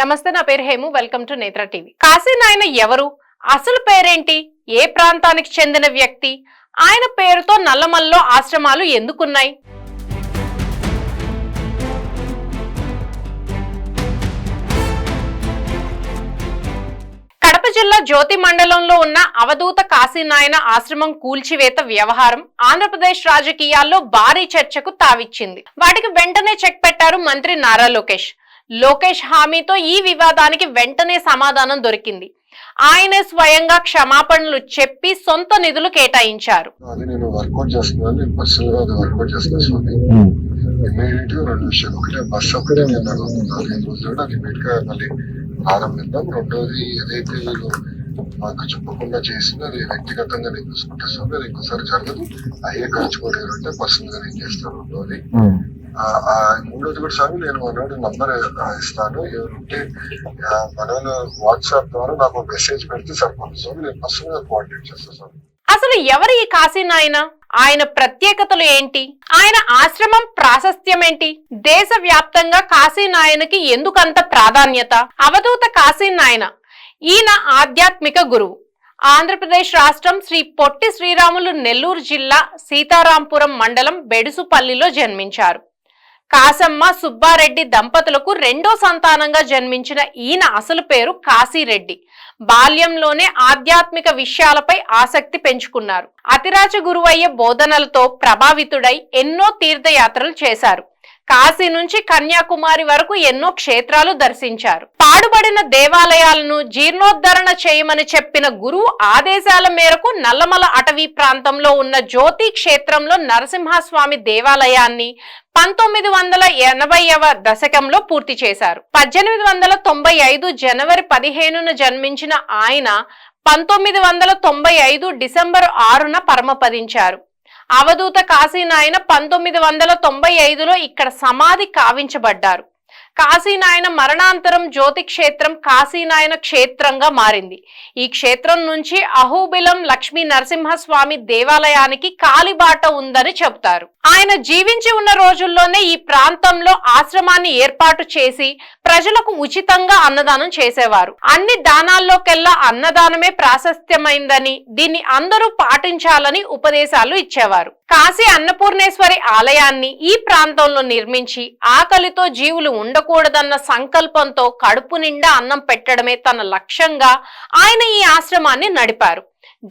నమస్తే నా పేరు Hemu. Welcome to Netra TV. Kashi Nayana ఎవరు? అసలు పేరేంటి? ఏ ప్రాంతానికి చెందిన వ్యక్తి? ఆయన పేరుతో నల్లమల్లో ఆశ్రమాలు ఎందుకున్నాయి? కడప జిల్లా జ్యోతి మండలంలో ఉన్న అవధూత కాశీనాయన ఆశ్రమం కూల్చివేత వ్యవహారం ఆంధ్రప్రదేశ్ రాజకీయాల్లో భారీ చర్చకు తావిచ్చింది. వాటికి వెంటనే చెక్ పెట్టారు మంత్రి నారా లోకేష్. లోకేష్ హామీతో ఈ వివాదానికి వెంటనే సమాధానం దొరికింది. ఆయనే స్వయంగా క్షమాపణలు చెప్పి సొంత నిధులు కేటాయించారు. అది నేను వర్కౌట్ చేస్తున్నాను నేను పర్సనల్గా అది వర్కౌట్ చేస్తాను స్వామి ఇమీడియట్గా రెండు విషయాలు ఒకటే బస్ ఒకటే నేను నాకు నాలుగైదు రోజులు అది ఇమీడియట్గా మళ్ళీ ప్రారంభిద్దాం. రెండోది ఏదైతే వీళ్ళు మాకు చెప్పకుండా అది వ్యక్తిగతంగా నేను చూసుకుంటే. స్వామి అది ఇంకోసారి జరగదు. అయ్యే ఖర్చు కూడా ఏంటంటే పర్సనల్గా నేను చేస్తాను రెండోది. ఆ మూడోది కూడా స్వామి నేను మనోడు నంబర్ ఇస్తాను. ఎవరుంటే ఆ, వాట్సాప్ ద్వారా నాకు మెసేజ్ పెడితే సరిపోతుంది. స్వామి నేను పర్సనల్గా కోఆర్డినేట్ చేస్తాను స్వామి అసలు ఎవరు ఈ కాశీనాయన ఆయన ప్రత్యేకతలు ఏంటి? ఆయన ఆశ్రమం ప్రాశస్త్యం ఏంటి దేశ వ్యాప్తంగా కాశీనాయనకి ఎందుకంత ప్రాధాన్యత? అవధూత కాశీనాయన ఈయన ఆధ్యాత్మిక గురువు. ఆంధ్రప్రదేశ్ రాష్ట్రం శ్రీ పొట్టి శ్రీరాములు నెల్లూరు జిల్లా సీతారాంపురం మండలం బెడుసుపల్లిలో జన్మించారు. కాసమ్మ సుబ్బారెడ్డి దంపతులకు రెండో సంతానంగా జన్మించిన ఈయన అసలు పేరు కాశీరెడ్డి. బాల్యంలోనే ఆధ్యాత్మిక విషయాలపై ఆసక్తి పెంచుకున్నారు. అతిరాజ గురువయ్య బోధనలతో ప్రభావితుడై ఎన్నో తీర్థయాత్రలు చేశారు. కాశీ నుంచి కన్యాకుమారి వరకు ఎన్నో క్షేత్రాలు దర్శించారు. పాడుబడిన దేవాలయాలను జీర్ణోద్ధరణ చేయమని చెప్పిన గురువు ఆదేశాల మేరకు నల్లమల అటవీ ప్రాంతంలో ఉన్న జ్యోతి క్షేత్రంలో నరసింహస్వామి దేవాలయాన్ని పంతొమ్మిది వందల ఎనభైవ దశకంలో పూర్తి చేశారు. పద్దెనిమిది వందల తొంభై ఐదు జనవరి పదిహేనున జన్మించిన ఆయన పంతొమ్మిది వందల తొంభై ఐదు డిసెంబర్ ఆరున పరమపదించారు. అవధూత కాశీనాయన పంతొమ్మిది వందల తొంభై ఐదులో ఇక్కడ సమాధి కావించబడ్డారు. కాశీనాయన మరణాంతరం జ్యోతి క్షేత్రం కాశీనాయన క్షేత్రంగా మారింది. ఈ క్షేత్రం నుంచి అహూబిలం లక్ష్మీ నరసింహస్వామి దేవాలయానికి కాలిబాట ఉందని చెబుతారు. ఆయన జీవించి ఉన్న రోజుల్లోనే ఈ ప్రాంతంలో ఆశ్రమాన్ని ఏర్పాటు చేసి ప్రజలకు ఉచితంగా అన్నదానం చేసేవారు. అన్ని దానాల్లోకెల్లా అన్నదానమే ప్రాశస్త్యమైందని దీన్ని అందరూ పాటించాలని ఉపదేశాలు ఇచ్చేవారు. కాశీ అన్నపూర్ణేశ్వరి ఆలయాన్ని ఈ ప్రాంతంలో నిర్మించి ఆకలితో జీవులు ఉండకూడదన్న సంకల్పంతో కడుపు నిండా అన్నం పెట్టడమే తన లక్ష్యంగా ఆయన ఈ ఆశ్రమాన్ని నడిపారు.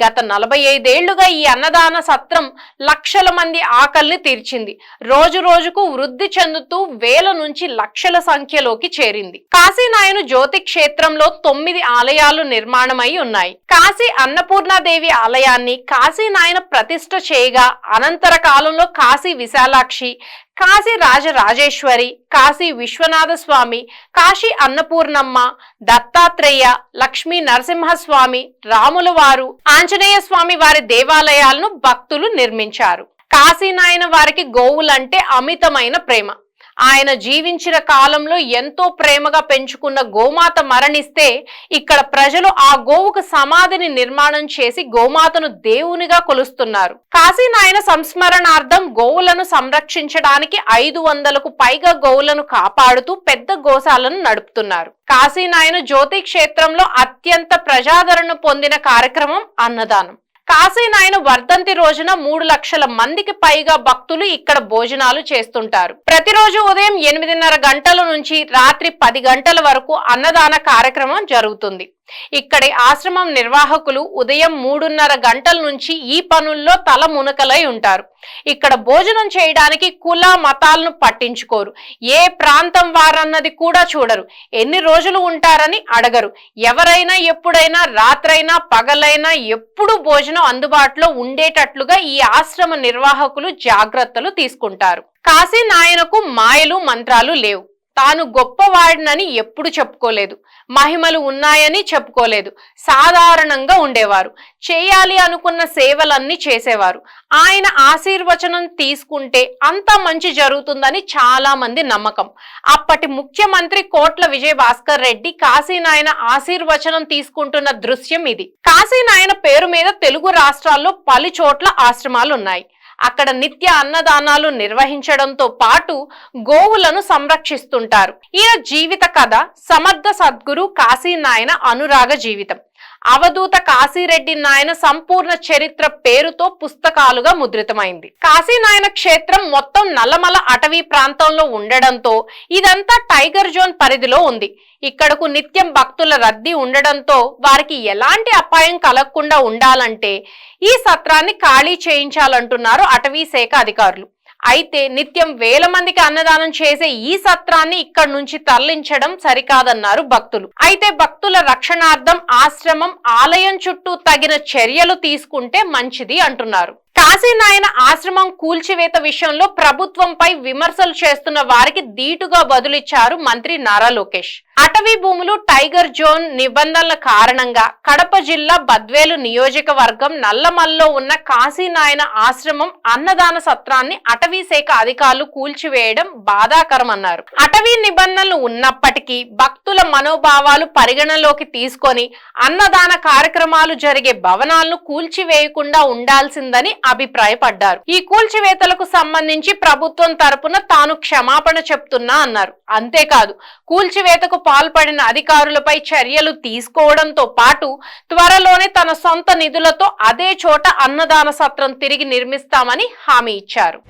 గత నలభై ఐదేళ్ళుగా ఈ అన్నదాన సత్రం లక్షల మంది ఆకలిని తీర్చింది. రోజు రోజుకు వృద్ధి చెందుతూ వేల నుంచి లక్షల సంఖ్యలోకి చేరింది. కాశీనాయను జ్యోతి క్షేత్రంలో తొమ్మిది ఆలయాలు నిర్మాణమై ఉన్నాయి. కాశీ అన్నపూర్ణాదేవి ఆలయాన్ని కాశీనాయన ప్రతిష్ఠ చేయగా అనంతర కాలంలో కాశీ విశాలాక్షి కాశీ రాజరాజేశ్వరి కాశీ విశ్వనాథ స్వామి కాశీ అన్నపూర్ణమ్మ దత్తాత్రేయ లక్ష్మీ నరసింహస్వామి రాముల వారు ఆంజనేయ స్వామి వారి దేవాలయాలను భక్తులు నిర్మించారు. కాశీనాయన వారికి గోవులంటే అమితమైన ప్రేమ. ఆయన జీవించిన కాలంలో ఎంతో ప్రేమగా పెంచుకున్న గోమాత మరణిస్తే ఇక్కడ ప్రజలు ఆ గోవుకు సమాధిని నిర్మాణం చేసి గోమాతను దేవునిగా కొలుస్తున్నారు. కాశీనాయన సంస్మరణార్థం గోవులను సంరక్షించడానికి ఐదు వందలకు పైగా గోవులను కాపాడుతూ పెద్ద గోశాలను నడుపుతున్నారు. కాశీనాయన జ్యోతి క్షేత్రంలో అత్యంత ప్రజాదరణ పొందిన కార్యక్రమం అన్నదానం. కాశీనాయన వర్ధంతి రోజున మూడు లక్షల మందికి పైగా భక్తులు ఇక్కడ భోజనాలు చేస్తుంటారు. ప్రతిరోజు ఉదయం ఎనిమిదిన్నర గంటల నుంచి రాత్రి పది గంటల వరకు అన్నదాన కార్యక్రమం జరుగుతుంది. ఇక్కడి ఆశ్రమం నిర్వాహకులు ఉదయం మూడున్నర గంటల నుంచి ఈ పనుల్లో తల మునకలై ఉంటారు. ఇక్కడ భోజనం చేయడానికి కుల మతాలను పట్టించుకోరు. ఏ ప్రాంతం వారన్నది కూడా చూడరు. ఎన్ని రోజులు ఉంటారని అడగరు. ఎవరైనా ఎప్పుడైనా రాత్రైనా పగలైనా ఎప్పుడు భోజనం అందుబాటులో ఉండేటట్లుగా ఈ ఆశ్రమ నిర్వాహకులు జాగ్రత్తలు తీసుకుంటారు. కాశీ నాయనకు మాయలు మంత్రాలు లేవు. తాను గొప్పవాడినని ఎప్పుడు చెప్పుకోలేదు. మహిమలు ఉన్నాయని చెప్పుకోలేదు. సాధారణంగా ఉండేవారు. చేయాలి అనుకున్న సేవలన్నీ చేసేవారు. ఆయన ఆశీర్వచనం తీసుకుంటే అంత మంచి జరుగుతుందని చాలా మంది నమ్మకం. అప్పటి ముఖ్యమంత్రి కోట్ల విజయ భాస్కర్ రెడ్డి కాశీనాయన ఆశీర్వచనం తీసుకుంటున్న దృశ్యం ఇది. కాశీనాయన పేరు మీద తెలుగు రాష్ట్రాల్లో పలు చోట్ల ఆశ్రమాలు ఉన్నాయి అక్కడ నిత్య అన్నదానాలు నిర్వహించడంతో పాటు గోవులను సంరక్షిస్తుంటారు. ఈయన జీవిత కథ సమర్థ సద్గురు కాశీనాయన అనురాగ జీవితం. అవధూత కాశీరెడ్డి నాయన సంపూర్ణ చరిత్ర పేరుతో పుస్తకాలుగా ముద్రితమైంది. కాశీనాయన క్షేత్రం మొత్తం నల్లమల అటవీ ప్రాంతంలో ఉండడంతో ఇదంతా టైగర్ జోన్ పరిధిలో ఉంది. ఇక్కడకు నిత్యం భక్తుల రద్దీ ఉండడంతో వారికి ఎలాంటి అపాయం కలగకుండా ఉండాలంటే ఈ సత్రాన్ని ఖాళీ చేయించాలంటున్నారు అటవీ శాఖ అధికారులు. అయితే నిత్యం వేల మందికి అన్నదానం చేసే ఈ సత్రాన్ని ఇక్కడ నుంచి తరలించడం సరికాదన్నారు భక్తులు. అయితే భక్తుల రక్షణార్థం ఆశ్రమం ఆలయం చుట్టూ తగిన చర్యలు తీసుకుంటే మంచిది అంటున్నారు. కాశీనాయన ఆశ్రమం కూల్చివేత విషయంలో ప్రభుత్వంపై విమర్శలు చేస్తున్న వారికి ధీటుగా బదులిచ్చారు మంత్రి నారా లోకేష్. అటవీ భూములు టైగర్ జోన్ నిబంధనల కారణంగా కడప జిల్లా బద్వేలు నియోజకవర్గం నల్లమల్లో ఉన్న కాశీనాయన ఆశ్రమం అన్నదాన సత్రాన్ని అటవీ శాఖ అధికారులు కూల్చివేయడం బాధాకరమన్నారు. అటవీ నిబంధనలు ఉన్నప్పటికీ భక్తుల మనోభావాలు పరిగణలోకి తీసుకొని అన్నదాన కార్యక్రమాలు జరిగే భవనాలను కూల్చివేయకుండా ఉండాల్సిందని అభిప్రాయపడ్డారు. ఈ కూల్చివేతలకు సంబంధించి ప్రభుత్వం తరపున తాను క్షమాపణ చెప్తున్నా అన్నారు. అంతేకాదు కూల్చివేతకు పాల్పడిన అధికారులపై చర్యలు తీసుకోవడంతో పాటు త్వరలోనే తన సొంత నిధులతో అదే చోట అన్నదాన సత్రం తిరిగి నిర్మిస్తామని హామీ ఇచ్చారు.